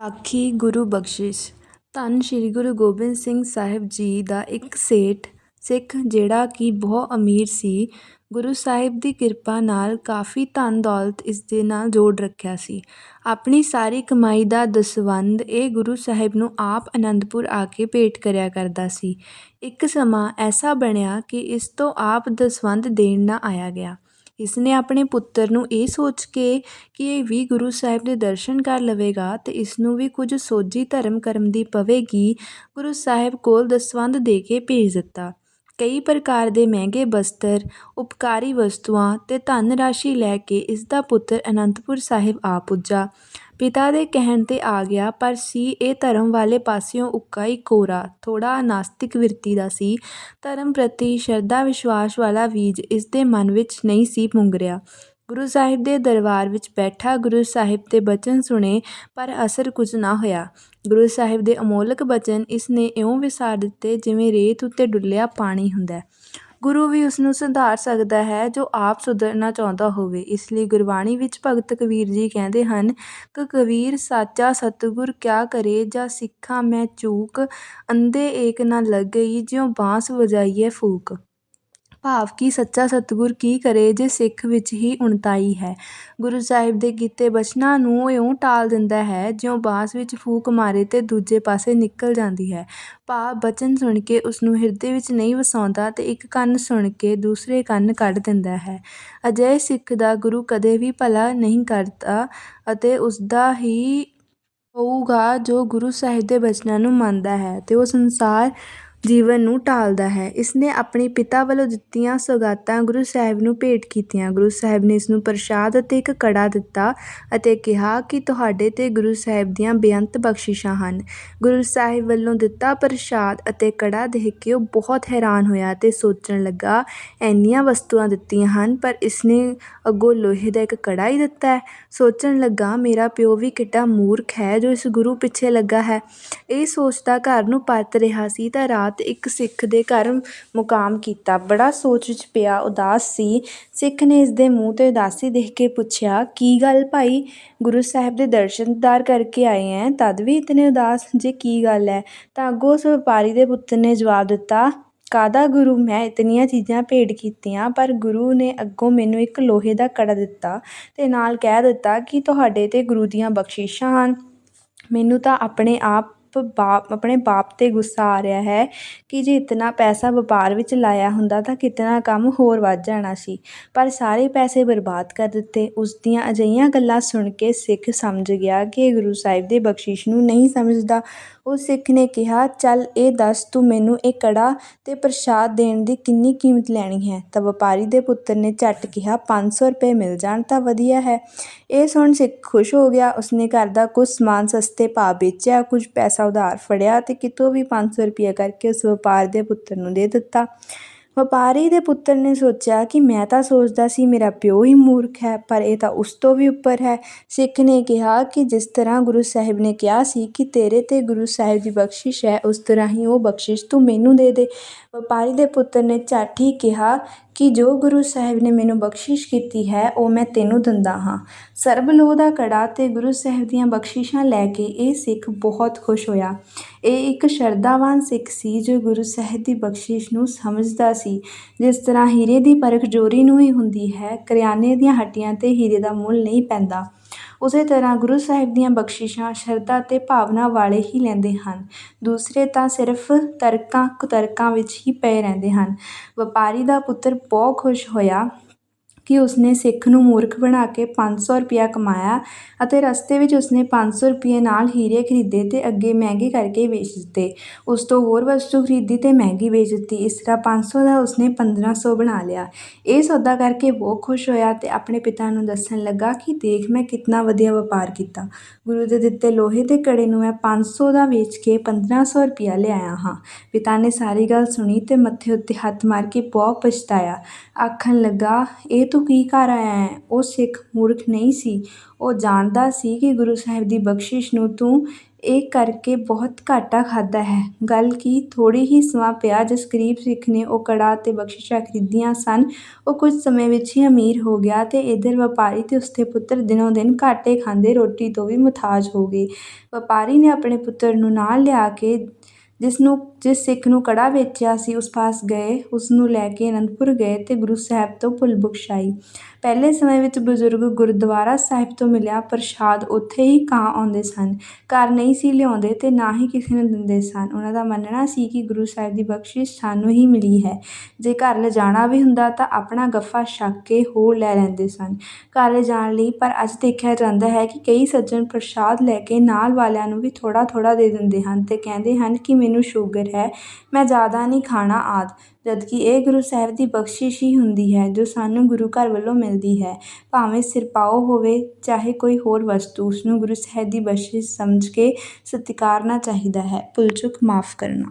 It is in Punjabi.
ਆਖੀ ਗੁਰੂ ਬਖਸ਼ਿਸ਼। ਧੰਨ ਸ਼੍ਰੀ ਗੁਰੂ ਗੋਬਿੰਦ ਸਿੰਘ ਸਾਹਿਬ ਜੀ ਦਾ ਇੱਕ ਸੇਠ ਸਿੱਖ ਜਿਹੜਾ ਕਿ ਬਹੁਤ ਅਮੀਰ ਸੀ, ਗੁਰੂ ਸਾਹਿਬ ਦੀ ਕਿਰਪਾ ਨਾਲ ਕਾਫੀ ਧਨ ਦੌਲਤ ਇਸ ਦੇ ਨਾਲ ਜੋੜ ਰੱਖਿਆ ਸੀ। ਆਪਣੀ ਸਾਰੀ ਕਮਾਈ ਦਾ ਦਸਵੰਧ ਇਹ ਗੁਰੂ ਸਾਹਿਬ ਨੂੰ ਆਪ ਅਨੰਦਪੁਰ ਆ ਕੇ ਭੇਟ ਕਰਿਆ ਕਰਦਾ ਸੀ। ਇੱਕ ਸਮਾਂ ਐਸਾ ਬਣਿਆ ਕਿ ਇਸ ਤੋਂ ਆਪ ਦਸਵੰਧ ਦੇਣ ਨਾ ਆਇਆ ਗਿਆ। ਇਸ ਨੇ ਆਪਣੇ ਪੁੱਤਰ ਨੂੰ ਇਹ ਸੋਚ ਕੇ ਕਿ ਇਹ ਵੀ ਗੁਰੂ ਸਾਹਿਬ ਦੇ ਦਰਸ਼ਨ ਕਰ ਲਵੇਗਾ ਤੇ ਇਸ ਨੂੰ ਵੀ ਕੁਝ ਸੋਝੀ ਧਰਮ ਕਰਮ ਦੀ ਪਵੇਗੀ, ਗੁਰੂ ਸਾਹਿਬ ਕੋਲ ਦਸਵੰਧ ਦੇ ਕੇ ਭੇਜ ਦਿੱਤਾ। ਕਈ ਪ੍ਰਕਾਰ ਦੇ ਮਹਿੰਗੇ ਬਸਤਰ, ਉਪਕਾਰੀ ਵਸਤੂਆਂ ਤੇ ਧਨ ਰਾਸ਼ੀ ਲੈ ਕੇ ਇਸ ਦਾ ਪੁੱਤਰ ਅਨੰਦਪੁਰ ਸਾਹਿਬ ਆ ਪੁੱਜਾ। ਪਿਤਾ ਦੇ ਕਹਿਣ ਤੇ ਆ ਗਿਆ, ਪਰ ਸੀ ਇਹ ਧਰਮ ਵਾਲੇ ਪਾਸਿਓਂ ਉੱਕਾ ਹੀ ਕੋਰਾ। ਥੋੜ੍ਹਾ ਨਾਸਤਿਕ ਵਿਰਤੀ ਦਾ ਸੀ। ਧਰਮ ਪ੍ਰਤੀ ਸ਼ਰਧਾ ਵਿਸ਼ਵਾਸ ਵਾਲਾ ਬੀਜ ਇਸ ਦੇ ਮਨ ਵਿੱਚ ਨਹੀਂ ਸੀ ਪੁੰਗਰਿਆ ਗੁਰੂ ਸਾਹਿਬ ਦੇ ਦਰਬਾਰ ਵਿੱਚ ਬੈਠਾ ਗੁਰੂ ਸਾਹਿਬ ਦੇ ਬਚਨ ਸੁਣੇ, ਪਰ ਅਸਰ ਕੁਝ ਨਾ ਹੋਇਆ। ਗੁਰੂ ਸਾਹਿਬ ਦੇ ਅਮੋਲਕ ਬਚਨ ਇਸ ਨੇ ਇਉਂ ਵਿਸਾਰ ਦਿੱਤੇ ਜਿਵੇਂ ਰੇਤ ਉੱਤੇ ਡੁੱਲਿਆ ਪਾਣੀ ਹੁੰਦਾ ਗੁਰੂ ਵੀ ਉਸਨੂੰ ਸੁਧਾਰ ਸਕਦਾ ਹੈ, ਜੋ ਆਪ ਸੁਧਰਨਾ ਚਾਹੁੰਦਾ ਹੋਵੇ। ਇਸ ਲਈ ਗੁਰਬਾਣੀ ਵਿੱਚ ਭਗਤ ਕਬੀਰ ਜੀ ਕਹਿੰਦੇ ਹਨ, ਕਿ ਕਬੀਰ ਸਾਚਾ ਸਤਿਗੁਰ ਕਿਆ ਕਰੇ, ਜਾਂ ਸਿੱਖਾਂ ਮੈਂ ਚੂਕ, ਅੰਧੇ ਏਕ ਨਾ ਲੱਗ ਗਈ ਜਿਉ ਬਾਂਸ ਵਜਾਈਏ ਫੂਕ। ਭਾਵ ਕਿ ਸੱਚਾ ਸਤਿਗੁਰ ਕੀ ਕਰੇ ਜੇ ਸਿੱਖ ਵਿੱਚ ਹੀ ਉਣਤਾਈ ਹੈ। ਗੁਰੂ ਸਾਹਿਬ ਦੇ ਕੀਤੇ ਬਚਨਾਂ ਨੂੰ ਇਉਂ ਟਾਲ ਦਿੰਦਾ ਹੈ, ਜਿਉਂ ਬਾਂਸ ਵਿੱਚ ਫੂਕ ਮਾਰੇ ਤੇ ਦੂਜੇ ਪਾਸੇ ਨਿਕਲ ਜਾਂਦੀ ਹੈ। ਭਾਵ ਬਚਨ ਸੁਣ ਕੇ ਉਸ ਨੂੰ ਹਿਰਦੇ ਵਿੱਚ ਨਹੀਂ ਵਸਾਉਂਦਾ ਤੇ ਇੱਕ ਕੰਨ ਸੁਣ ਕੇ ਦੂਸਰੇ ਕੰਨ ਕੱਢ ਦਿੰਦਾ ਹੈ। ਅਜਿਹੇ ਸਿੱਖ ਦਾ ਗੁਰੂ ਕਦੇ ਵੀ ਭਲਾ ਨਹੀਂ ਕਰਦਾ ਅਤੇ ਉਸ ਦਾ ਹੀ ਹੋਊਗਾ ਜੋ ਗੁਰੂ ਸਾਹਿਬ ਦੇ ਬਚਨਾਂ ਨੂੰ ਮੰਨਦਾ ਹੈ ਤੇ ਉਹ ਸੰਸਾਰ ਜੀਵਨ ਨੂੰ ਟਾਲਦਾ ਹੈ। ਇਸ ਨੇ ਆਪਣੇ ਪਿਤਾ ਵੱਲੋਂ ਦਿੱਤੀਆਂ ਸੌਗਾਤਾਂ ਗੁਰੂ ਸਾਹਿਬ ਨੂੰ ਭੇਟ ਕੀਤੀਆਂ। ਗੁਰੂ ਸਾਹਿਬ ਨੇ ਇਸ ਨੂੰ ਪ੍ਰਸ਼ਾਦ ਅਤੇ ਇੱਕ ਕੜਾ ਦਿੱਤਾ ਅਤੇ ਕਿਹਾ ਕਿ ਤੁਹਾਡੇ ਤੇ ਗੁਰੂ ਸਾਹਿਬ ਦੀਆਂ ਬੇਅੰਤ ਬਖਸ਼ਿਸ਼ਾਂ ਹਨ। ਗੁਰੂ ਸਾਹਿਬ ਵੱਲੋਂ ਦਿੱਤਾ ਪ੍ਰਸ਼ਾਦ ਅਤੇ ਕੜਾ ਦੇਖ ਕੇ ਉਹ ਬਹੁਤ ਹੈਰਾਨ ਹੋਇਆ ਅਤੇ ਸੋਚਣ ਲੱਗਾ, ਇੰਨੀਆਂ ਵਸਤੂਆਂ ਦਿੱਤੀਆਂ ਹਨ, ਪਰ ਇਸ ਨੇ ਅੱਗੋਂ ਲੋਹੇ ਦਾ ਇੱਕ ਕੜਾ ਹੀ ਦਿੱਤਾ ਹੈ। ਸੋਚਣ ਲੱਗਾ, ਮੇਰਾ ਪਿਓ ਵੀ ਕਿੱਡਾ ਮੂਰਖ ਹੈ ਜੋ ਇਸ ਗੁਰੂ ਪਿੱਛੇ ਲੱਗਾ ਹੈ। ਇਹ ਸੋਚਦਾ ਘਰ ਨੂੰ ਪਰਤ ਰਿਹਾ ਸੀ, ਤਾਂ ਰਾਤ ਇੱਕ ਸਿੱਖ ਦੇ ਘਰ ਮੁਕਾਮ ਕੀਤਾ। ਬੜਾ ਸੋਚ ਵਿੱਚ ਪਿਆ ਉਦਾਸ ਸੀ। ਸਿੱਖ ਨੇ ਇਸ ਦੇ ਮੂੰਹ ਤੇ ਉਦਾਸੀ ਦੇਖ ਕੇ ਪੁੱਛਿਆ, ਕੀ ਗੱਲ ਭਾਈ? ਗੁਰੂ ਸਾਹਿਬ ਦੇ ਦਰਸ਼ਨ ਦੀਦਾਰ ਕਰਕੇ ਆਏ ਐ? ਤਦ ਵੀ ਇਤਨੇ ਉਦਾਸ ਜੇ ਕੀ ਗੱਲ ਹੈ ਤਾਂ ਅੱਗੋਂ ਉਸ ਵਪਾਰੀ ਦੇ ਪੁੱਤਰ ਨੇ ਜਵਾਬ ਦਿੱਤਾ, ਕਾਹਦਾ ਗੁਰੂ? ਮੈਂ ਇਤਨੀਆਂ ਚੀਜ਼ਾਂ ਭੇਟ ਕੀਤੀਆਂ, ਪਰ ਗੁਰੂ ਨੇ ਅੱਗੋਂ ਮੈਨੂੰ ਇੱਕ ਲੋਹੇ ਦਾ ਕੜਾ ਦਿੱਤਾ ਤੇ ਨਾਲ ਕਹਿ ਦਿੱਤਾ ਕਿ ਤੁਹਾਡੇ ਤੇ ਗੁਰੂ ਦੀਆਂ ਬਖਸ਼ਿਸ਼ਾਂ ਹਨ। ਮੈਨੂੰ ਤਾਂ ਆਪਣੇ ਆਪ ਬਾਪ, ਆਪਣੇ ਬਾਪ 'ਤੇ ਗੁੱਸਾ ਆ ਰਿਹਾ ਹੈ ਕਿ ਜੇ ਇਤਨਾ ਪੈਸਾ ਵਪਾਰ ਵਿੱਚ ਲਾਇਆ ਹੁੰਦਾ ਤਾਂ ਕਿਤਨਾ ਕੰਮ ਹੋਰ ਵੱਧ ਜਾਣਾ ਸੀ। ਪਰ ਸਾਰੇ ਪੈਸੇ ਬਰਬਾਦ ਕਰ ਦਿੱਤੇ। ਉਸ ਦੀਆਂ ਅਜਿਹੀਆਂ ਗੱਲਾਂ ਸੁਣ ਕੇ ਸਿੱਖ ਸਮਝ ਗਿਆ ਕਿ ਗੁਰੂ ਸਾਹਿਬ ਦੇ ਬਖਸ਼ਿਸ਼ ਨੂੰ ਨਹੀਂ ਸਮਝਦਾ। ਉਹ ਸਿੱਖ ਨੇ ਕਿਹਾ, ਚੱਲ ਇਹ ਦੱਸ, ਤੂੰ ਮੈਨੂੰ ਇਹ ਕੜਾ ਅਤੇ ਪ੍ਰਸ਼ਾਦ ਦੇਣ ਦੀ ਕਿੰਨੀ ਕੀਮਤ ਲੈਣੀ ਹੈ? ਤਾਂ ਵਪਾਰੀ ਦੇ ਪੁੱਤਰ ਨੇ ਝੱਟ ਕਿਹਾ, ਪੰਜ ਸੌ ਰੁਪਏ ਮਿਲ ਜਾਣ ਤਾਂ ਵਧੀਆ ਹੈ। ਇਹ ਸੁਣ ਸਿੱਖ ਖੁਸ਼ ਹੋ ਗਿਆ। ਉਸਨੇ ਘਰ ਦਾ ਕੁਝ ਸਮਾਨ ਸਸਤੇ ਭਾਅ ਵੇਚਿਆ, ਕੁਝ ਪੈਸਾ ਉਧਾਰ ਫੜਿਆ ਤੇ ਕਿਤੋਂ ਵੀ 500 ਰੁਪਏ ਕਰਕੇ ਉਸ ਵਪਾਰ ਦੇ ਪੁੱਤਰ ਨੂੰ ਦੇ ਦਿੱਤਾ। ਵਪਾਰੀ ਦੇ ਪੁੱਤਰ ਨੇ ਸੋਚਿਆ ਕਿ ਮੈਂ ਤਾਂ ਸੋਚਦਾ ਸੀ ਮੇਰਾ ਪਿਓ ਹੀ ਮੂਰਖ ਹੈ, ਪਰ ਇਹ ਤਾਂ ਉਸ ਤੋਂ ਵੀ ਉੱਪਰ ਹੈ। ਸਿੱਖ ਨੇ ਕਿਹਾ ਕਿ ਜਿਸ ਤਰ੍ਹਾਂ ਗੁਰੂ ਸਾਹਿਬ ਨੇ ਕਿਹਾ ਸੀ ਕਿ ਤੇਰੇ ਤੇ ਗੁਰੂ ਸਾਹਿਬ ਦੀ ਬਖਸ਼ਿਸ਼ ਹੈ, ਉਸ ਤਰ੍ਹਾਂ ਹੀ ਉਹ ਬਖਸ਼ਿਸ਼ ਤੂੰ ਮੈਨੂੰ ਦੇ ਦੇ। ਵਪਾਰੀ ਦੇ ਪੁੱਤਰ ਨੇ ਝੱਟ ਕਿਹਾ ਕਿ ਜੋ ਗੁਰੂ ਸਾਹਿਬ ਨੇ ਮੈਨੂੰ ਬਖਸ਼ਿਸ਼ ਕੀਤੀ ਹੈ, ਉਹ ਮੈਂ ਤੈਨੂੰ ਦਿੰਦਾ ਹਾਂ। ਸਰਬ ਲੋਹ ਦਾ ਕੜਾ ਤੇ ਗੁਰੂ ਸਾਹਿਬ ਦੀਆਂ ਬਖਸ਼ਿਸ਼ਾਂ ਲੈ ਕੇ ਇਹ ਸਿੱਖ ਬਹੁਤ ਖੁਸ਼ ਹੋਇਆ। ਇਹ ਇੱਕ ਸ਼ਰਧਾਵਾਨ ਸਿੱਖ ਸੀ ਜੋ ਗੁਰੂ ਸਾਹਿਬ ਦੀ ਬਖਸ਼ਿਸ਼ ਨੂੰ ਸਮਝਦਾ ਸੀ। ਜਿਸ ਤਰ੍ਹਾਂ ਹੀਰੇ ਦੀ ਪਰਖ ਜੋਰੀ ਨੂੰ ਹੀ ਹੁੰਦੀ ਹੈ, ਕਰਿਆਨੇ ਦੀਆਂ ਹੱਟੀਆਂ ਤੇ ਹੀਰੇ ਦਾ ਮੁੱਲ ਨਹੀਂ ਪੈਂਦਾ। ਉਸੇ ਤਰ੍ਹਾਂ ਗੁਰੂ ਸਾਹਿਬ ਦੀਆਂ ਬਖਸ਼ਿਸ਼ਾਂ ਸ਼ਰਧਾ ਅਤੇ ਭਾਵਨਾ ਵਾਲੇ ਹੀ ਲੈਂਦੇ ਹਨ। ਦੂਸਰੇ ਤਾਂ ਸਿਰਫ ਤਰਕਾਂ ਕੁਤਰਕਾਂ ਵਿੱਚ ਹੀ ਪਏ ਰਹਿੰਦੇ ਹਨ। ਵਪਾਰੀ ਦਾ ਪੁੱਤਰ ਬਹੁਤ ਖੁਸ਼ ਹੋਇਆ। ਕਿ ਉਸਨੇ ਸਿੱਖ ਨੂੰ ਮੂਰਖ ਬਣਾ ਕੇ ਪੰਜ ਸੌ ਰੁਪਇਆ ਕਮਾਇਆ ਅਤੇ ਰਸਤੇ ਵਿੱਚ ਉਸਨੇ ਪੰਜ ਸੌ ਰੁਪਏ ਨਾਲ ਹੀਰੇ ਖਰੀਦੇ ਤੇ ਅੱਗੇ ਮਹਿੰਗੇ ਕਰਕੇ ਵੇਚ ਦਿੱਤੇ। ਉਸ ਤੋਂ ਹੋਰ ਵਸਤੂ ਖਰੀਦੀ ਤੇ ਮਹਿੰਗੀ ਵੇਚ ਦਿੱਤੀ। ਇਸ ਤਰ੍ਹਾਂ ਪੰਜ ਸੌ ਦਾ ਉਸਨੇ 1500 ਬਣਾ ਲਿਆ। ਇਹ ਸੌਦਾ ਕਰਕੇ ਬਹੁਤ ਖੁਸ਼ ਹੋਇਆ ਤੇ ਆਪਣੇ ਪਿਤਾ ਨੂੰ ਦੱਸਣ ਲੱਗਾ ਕਿ ਦੇਖ ਮੈਂ ਕਿੰਨਾ ਵਧੀਆ ਵਪਾਰ ਕੀਤਾ। ਗੁਰੂ ਦੇ ਦਿੱਤੇ ਲੋਹੇ ਦੇ ਕੜੇ ਨੂੰ ਮੈਂ ਪੰਜ ਸੌ ਦਾ ਵੇਚ ਕੇ 1500 ਰੁਪਇਆ ਲਿਆਇਆ ਹਾਂ। ਪਿਤਾ ਨੇ ਸਾਰੀ ਗੱਲ ਸੁਣੀ ਤੇ ਮੱਥੇ ਉੱਤੇ ਹੱਥ ਮਾਰ ਕੇ ਬਹੁਤ ਪਛਤਾਇਆ। ਆਖਣ ਲੱਗਾ, ਇਹ ਤੂੰ ਕੀ ਕਰ ਆਇਆ ਹੈ ਉਹ ਸਿੱਖ ਮੂਰਖ ਨਹੀਂ ਸੀ ਉਹ ਜਾਣਦਾ ਸੀ ਕਿ ਗੁਰੂ ਸਾਹਿਬ ਦੀ ਬਖਸ਼ਿਸ਼ ਨੂੰ ਤੂੰ ਇਹ ਕਰਕੇ ਬਹੁਤ ਘਾਟਾ ਖਾਧਾ ਹੈ। ਗੱਲ ਕੀ ਥੋੜ੍ਹਾ ਹੀ ਸਮਾਂ ਪਿਆ ਜਿਸ ਗਰੀਬ ਸਿੱਖ ਨੇ ਉਹ ਕੜਾ ਅਤੇ ਬਖ਼ਸ਼ਿਸ਼ਾਂ ਖਰੀਦੀਆਂ ਸਨ ਉਹ ਕੁਝ ਸਮੇਂ ਵਿੱਚ ਹੀ ਅਮੀਰ ਹੋ ਗਿਆ ਤੇ ਇੱਧਰ ਵਪਾਰੀ ਤੇ ਉਸਦੇ ਪੁੱਤਰ ਦਿਨੋਂ ਦਿਨ ਘਾਟੇ ਖਾਂਦੇ ਰੋਟੀ ਤੋਂ ਵੀ ਮੁਹਤਾਜ ਹੋ ਗਏ। ਵਪਾਰੀ ਨੇ ਆਪਣੇ ਪੁੱਤਰ ਨੂੰ ਨਾਲ ਲਿਆ ਕੇ ਜਿਸ ਨੂੰ, ਜਿਸ ਸਿੱਖ ਨੂੰ ਕੜਾ ਵੇਚਿਆ ਸੀ, ਉਸ ਪਾਸ ਗਏ ਉਸਨੂੰ ਲੈ ਕੇ ਅਨੰਦਪੁਰ ਗਏ ਅਤੇ ਗੁਰੂ ਸਾਹਿਬ ਤੋਂ ਭੁੱਲ ਬਖ਼ਸ਼ਾਈ। ਪਹਿਲੇ ਸਮੇਂ ਵਿੱਚ ਬਜ਼ੁਰਗ ਗੁਰਦੁਆਰਾ ਸਾਹਿਬ ਤੋਂ ਮਿਲਿਆ ਪ੍ਰਸ਼ਾਦ ਉੱਥੇ ਹੀ ਖਾ ਆਉਂਦੇ ਸਨ। ਘਰ ਨਹੀਂ ਸੀ ਲਿਆਉਂਦੇ ਅਤੇ ਨਾ ਹੀ ਕਿਸੇ ਨੂੰ ਦਿੰਦੇ ਸਨ। ਉਹਨਾਂ ਦਾ ਮੰਨਣਾ ਸੀ ਕਿ ਗੁਰੂ ਸਾਹਿਬ ਦੀ ਬਖ਼ਸ਼ਿਸ਼ ਸਾਨੂੰ ਹੀ ਮਿਲੀ ਹੈ। ਜੇ ਘਰ ਲਿਜਾਣਾ ਵੀ ਹੁੰਦਾ ਤਾਂ ਆਪਣਾ ਗੱਫਾ ਛੱਕ ਕੇ ਹੋਰ ਲੈ ਲੈਂਦੇ ਸਨ। ਘਰ ਲਿਜਾਣ ਲਈ ਪਰ ਅੱਜ ਦੇਖਿਆ ਜਾਂਦਾ ਹੈ ਕਿ ਕਈ ਸੱਜਣ ਪ੍ਰਸ਼ਾਦ ਲੈ ਕੇ ਨਾਲ ਵਾਲਿਆਂ ਨੂੰ ਵੀ ਥੋੜ੍ਹਾ ਥੋੜ੍ਹਾ ਦੇ ਦਿੰਦੇ ਹਨ ਅਤੇ ਕਹਿੰਦੇ ਹਨ ਕਿ ਮੈਨੂੰ ਸ਼ੂਗਰ ਹੈ, ਮੈਂ ਜ਼ਿਆਦਾ ਨਹੀਂ ਖਾਣਾ ਆਦਿ। ਜਦਕਿ ਇਹ ਗੁਰੂ ਸਾਹਿਬ ਦੀ ਬਖ਼ਸ਼ਿਸ਼ ਹੀ ਹੁੰਦੀ ਹੈ, ਜੋ ਸਾਨੂੰ ਗੁਰੂ ਘਰ ਵੱਲੋਂ ਮਿਲਦੀ ਹੈ। ਭਾਵੇਂ ਸਿਰਪਾਓ ਹੋਵੇ, ਚਾਹੇ ਕੋਈ ਹੋਰ ਵਸਤੂ, ਉਸਨੂੰ ਗੁਰੂ ਸਾਹਿਬ ਦੀ ਬਖ਼ਸ਼ਿਸ਼ ਸਮਝ ਕੇ ਸਤਿਕਾਰਨਾ ਚਾਹੀਦਾ ਹੈ। ਭੁੱਲ ਚੁੱਕ, ਮਾਫ਼ ਕਰਨਾ।